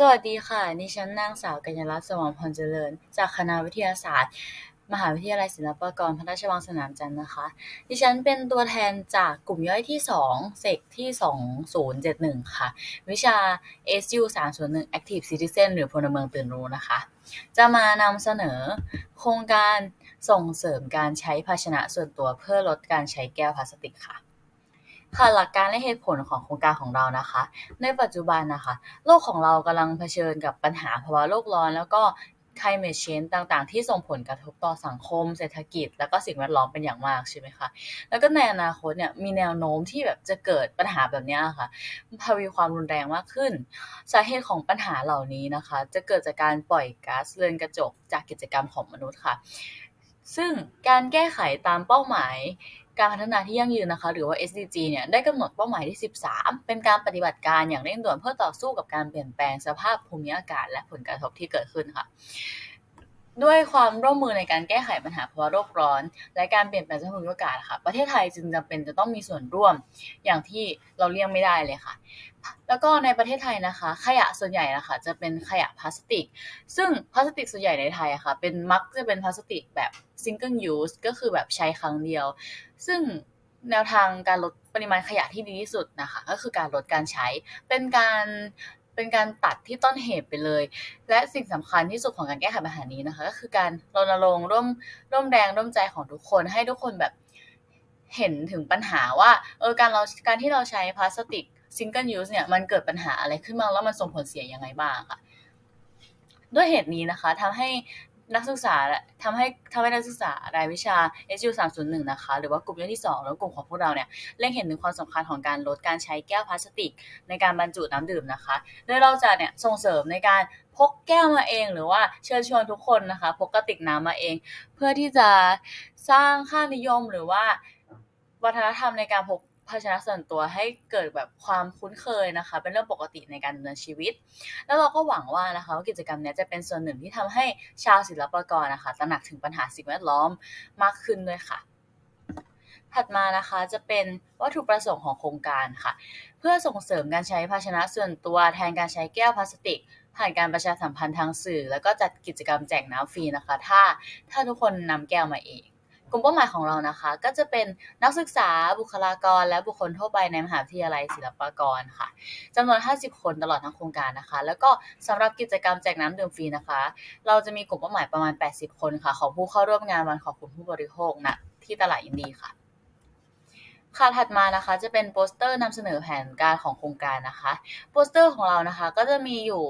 สวัสดีค่ะ ดิฉันนางสาวกัญญาลัตน์ สว่างพรเจริญ จากคณะวิทยาศาสตร์ มหาวิทยาลัยศิลปากร พระราชวังสนามจันทร์นะคะ ดิฉันเป็นตัวแทนจากกลุ่มย่อยที่ 2 เซกที่ 2071 ค่ะ วิชา SU 301 Active Citizen หรือพลเมืองตื่นรู้นะคะ จะมานำเสนอโครงการส่งเสริมการใช้ภาชนะส่วนตัวเพื่อลดการใช้แก้วพลาสติกค่ะ ค่ะหลักการและเหตุผลของโครงการของเรานะคะ ในปัจจุบันนะคะ โลกของเรากำลังเผชิญกับปัญหาภาวะโลกร้อน แล้วก็ climate change ต่างๆ ที่ส่งผลกระทบต่อสังคม เศรษฐกิจ แล้วก็สิ่งแวดล้อมเป็นอย่างมากใช่ไหมคะ แล้วก็ในอนาคตเนี่ยมีแนวโน้มที่แบบจะเกิดปัญหาแบบนี้ค่ะทวีความรุนแรงมากขึ้น สาเหตุของปัญหาเหล่านี้นะคะ จะเกิดจากการปล่อยก๊าซเรือนกระจกจากกิจกรรมของมนุษย์ค่ะ ซึ่งการแก้ไขตามเป้าหมาย การพัฒนาที่ยั่งยืนนะคะ หรือว่า SDG เนี่ยได้กำหนดเป้าหมายที่ 13 เป็นการปฏิบัติการอย่างเร่งด่วนเพื่อต่อสู้กับการเปลี่ยนแปลงสภาพภูมิอากาศและผลกระทบที่เกิดขึ้นค่ะ ด้วยความร่วมมือในการแก้ไขปัญหาภาวะโลกร้อน และการเปลี่ยนแปลงสภาพภูมิอากาศค่ะ ประเทศไทยจึงจำเป็นจะต้องมีส่วนร่วมอย่างที่เราเลี่ยงไม่ได้เลยค่ะ แล้วก็ในประเทศไทยนะคะ ขยะส่วนใหญ่นะคะจะเป็นขยะพลาสติก ซึ่งพลาสติกส่วนใหญ่ในไทยอะค่ะเป็นมักจะเป็นพลาสติกแบบ single use ก็คือแบบใช้ครั้งเดียว ซึ่งแนวทางการลดปริมาณขยะที่ดีที่สุดนะคะ ก็คือการลดการใช้เป็นการ เป็นการตัดที่ต้นเหตุไปเลย และสิ่งสำคัญที่สุดของการแก้ไขปัญหานี้นะคะ ก็คือการรณรงค์ร่วมร่วมแรงร่วมใจของทุกคนให้ทุกคนแบบเห็นถึงปัญหาว่าเออการเราการที่เราใช้พลาสติกซิงเกิลยูสเนี่ยมันเกิดปัญหาอะไรขึ้นมาแล้วมันส่งผลเสียยังไงบ้างค่ะด้วยเหตุนี้นะคะทำให้ นักศึกษาทำให้ทำให้นักศึกษารายวิชา SU 301นะคะ หรือว่ากลุ่มย่อยที่ 2 แล้วกลุ่มของพวกเราเนี่ยเล็งเห็นถึงความสำคัญของการลดการใช้แก้วพลาสติก ในการบรรจุน้ำดื่มนะคะ โดยเราจะเนี่ยส่งเสริมในการพกแก้วมาเองหรือว่าเชิญชวนทุกคนนะคะพกกระติกน้ำมาเอง เพื่อที่จะสร้างค่านิยมหรือว่าวัฒนธรรมในการพก ภาชนะส่วนตัวให้เกิดแบบความคุ้นเคยนะคะ เป็นเรื่องปกติในการดำเนินชีวิต แล้วเราก็หวังว่านะคะว่ากิจกรรมนี้จะเป็นส่วนหนึ่งที่ทำให้ชาวศิลปกรนะคะ ตระหนักถึงปัญหาสิ่งแวดล้อมมากขึ้นด้วยค่ะถัดมานะคะจะเป็นวัตถุประสงค์ของโครงการค่ะ เพื่อส่งเสริมการใช้ภาชนะส่วนตัวแทนการใช้แก้วพลาสติก ผ่านการประชาสัมพันธ์ทางสื่อ แล้วก็จัดกิจกรรมแจกน้ำฟรีนะคะ ถ้าถ้าทุกคนนำแก้วมาเอง กลุ่มเป้าหมายของเรานะคะ ก็จะเป็นนักศึกษาบุคลากร และบุคคลทั่วไปในมหาวิทยาลัยศิลปากรค่ะจำนวน 50 คนตลอดทั้งโครงการนะคะ แล้วก็สำหรับกิจกรรมแจกน้ำดื่มฟรีนะคะ เราจะมีกลุ่มเป้าหมายประมาณ 80 คนค่ะ ของผู้เข้าร่วมงานวันขอบคุณผู้บริโภคณที่ตลาดอินดีค่ะค่ะถัดมานะคะจะเป็นโปสเตอร์นำเสนอแผนการของโครงการนะคะ โปสเตอร์ของเรานะคะก็จะมีอยู่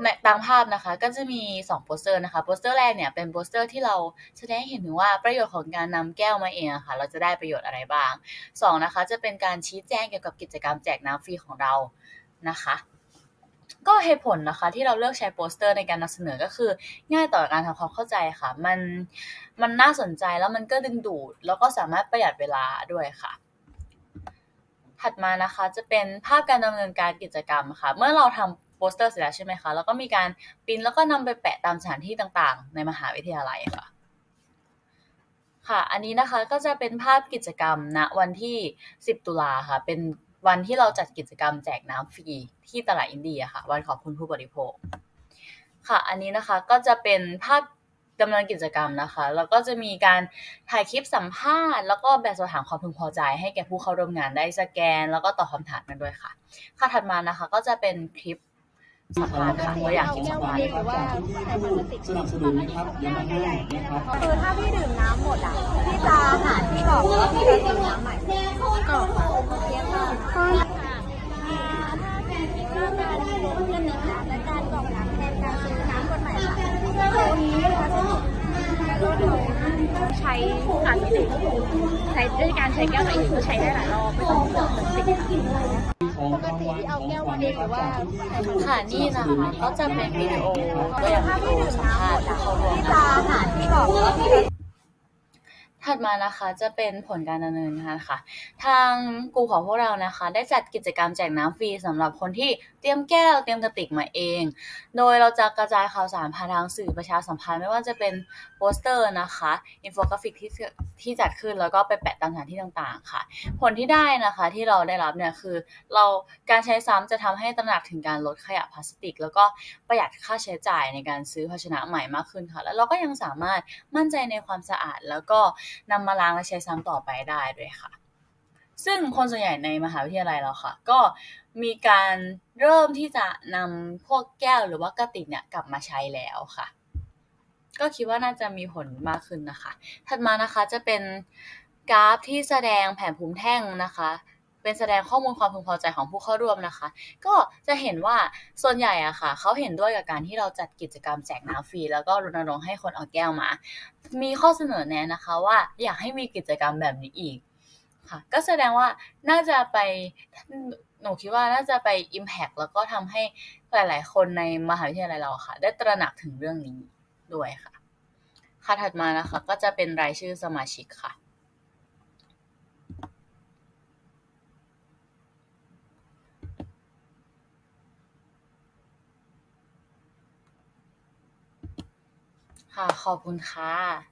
ในตามภาพนะคะก็จะมี 2 โปสเตอร์นะคะ โปสเตอร์แรกเนี่ยเป็นโปสเตอร์ที่เราแสดงให้เห็นถึงว่าประโยชน์ของการนำแก้วมาเองอะค่ะ เราจะได้ประโยชน์อะไรบ้าง 2 นะคะ จะเป็นการชี้แจงเกี่ยวกับกิจกรรมแจกน้ำฟรีของเรานะคะ ก็เหตุผลนะคะที่เราเลือกใช้โปสเตอร์ในการนำเสนอก็คือ ง่ายต่อการทำความเข้าใจค่ะ มันมันน่าสนใจแล้วมันก็ดึงดูด แล้วก็สามารถประหยัดเวลาด้วยค่ะถัดมานะคะจะเป็นภาพการดำเนินการกิจกรรมค่ะ เมื่อเราทำโปสเตอร์เสร็จแล้วใช่ไหมคะ แล้วก็มีการปิ้นแล้วก็นำไปแปะตามสถานที่ต่างๆ ในมหาวิทยาลัยค่ะ ค่ะ อันนี้นะคะก็จะเป็นภาพกิจกรรมณวันที่ 10 ตุลาค่ะ เป็นวันที่เราจัดกิจกรรมแจกน้ำฟรีที่ตลาดอินเดียค่ะ วันขอบคุณผู้บริโภค ค่ะ อันนี้นะคะก็จะเป็นภาพดำเนินกิจกรรมนะคะ แล้วก็จะมีการถ่ายคลิปสัมภาษณ์ แล้วก็แบบสอบถามความพึงพอใจ ให้แก่ผู้เข้าร่วมงานได้สแกน แล้วก็ตอบคำถามกันด้วยค่ะ ค่ะถัดมานะคะก็จะเป็นคลิป สัมภาษณ์ค่ะตัวอย่างคลิปสัมภาษณ์หรือว่าใช้พลาสติกสนับสนุนนะครับยามาฮ่านะครับคือถ้าพี่ดื่มน้ำหมดอะพี่จะหาที่กรอกแล้วพี่จะดื่มน้ำใหม่กรอกค่ะเรียกว่าถ้าการลดเงินนะคะและการกรอกน้ำแทนการซื้อน้ำคนใหม่ค่ะตัวนี้พลาสติกลดลงใช้พลาสติกใช้ด้วยการใช้แก้วตัวเองคือใช้ได้หลายรอบไม่ต้องเปลือกพลาสติกค่ะ ขอาแก้วมาเองขวัญนะครับจากที่ค่ะนี่นะคะก็จะเป็นวิดีโอก็อย่างวิดีโอสัมภาษณ์ผู้เขาร่วมพี่งาจะนหาที่บอกแล้วพี่จะถัดมานะคะจะเป็นผลการดำเนินงานค่ะ ทางกลุ่มของพวกเรานะคะ ได้จัดกิจกรรมแจกน้ำฟรีสำหรับคนที่ เตรียมแก้วเตรียมกระติกมาเอง โดยเราจะกระจายข่าวสารผ่านทางสื่อประชาสัมพันธ์ไม่ว่าจะเป็นโปสเตอร์นะคะอินโฟกราฟิกที่ที่จัดขึ้นแล้วก็ไปแปะตามสถานที่ต่างๆ ค่ะ ผลที่ได้นะคะที่เราได้รับเนี่ยคือเราการใช้ซ้ำจะทำให้ตระหนักถึงการลดขยะพลาสติก แล้วก็ประหยัดค่าใช้จ่ายในการซื้อภาชนะใหม่มากขึ้นค่ะ แล้วเราก็ยังสามารถมั่นใจในความสะอาด แล้วก็นำมาล้างและใช้ซ้ำต่อไปได้ด้วยค่ะ ซึ่งคนส่วนใหญ่ในมหาวิทยาลัยเราค่ะ ก็มีการเริ่มที่จะนำพวกแก้วหรือว่ากระติกเนี่ยกลับมาใช้แล้วค่ะ ก็คิดว่าน่าจะมีผลมากขึ้นนะคะ ถัดมานะคะจะเป็นกราฟที่แสดงแผนภูมิแท่งนะคะ เป็นแสดงข้อมูลความพึงพอใจของผู้เข้าร่วมนะคะ ก็จะเห็นว่าส่วนใหญ่อะค่ะ เขาเห็นด้วยกับการที่เราจัดกิจกรรมแจกน้ำฟรี แล้วก็รณรงค์ให้คนเอาแก้วมา มีข้อเสนอแนะนะคะว่าอยากให้มีกิจกรรมแบบนี้อีก ค่ะ ก็แสดงว่าน่าจะไปหนูคิดว่าน่าจะไป Impact แล้วก็ทำให้หลาย ๆ คนในมหาวิทยาลัยเราค่ะ ได้ตระหนักถึงเรื่องนี้ด้วยค่ะค่ะถัดมานะคะ ก็จะเป็นรายชื่อสมาชิกค่ะค่ะขอบคุณค่ะ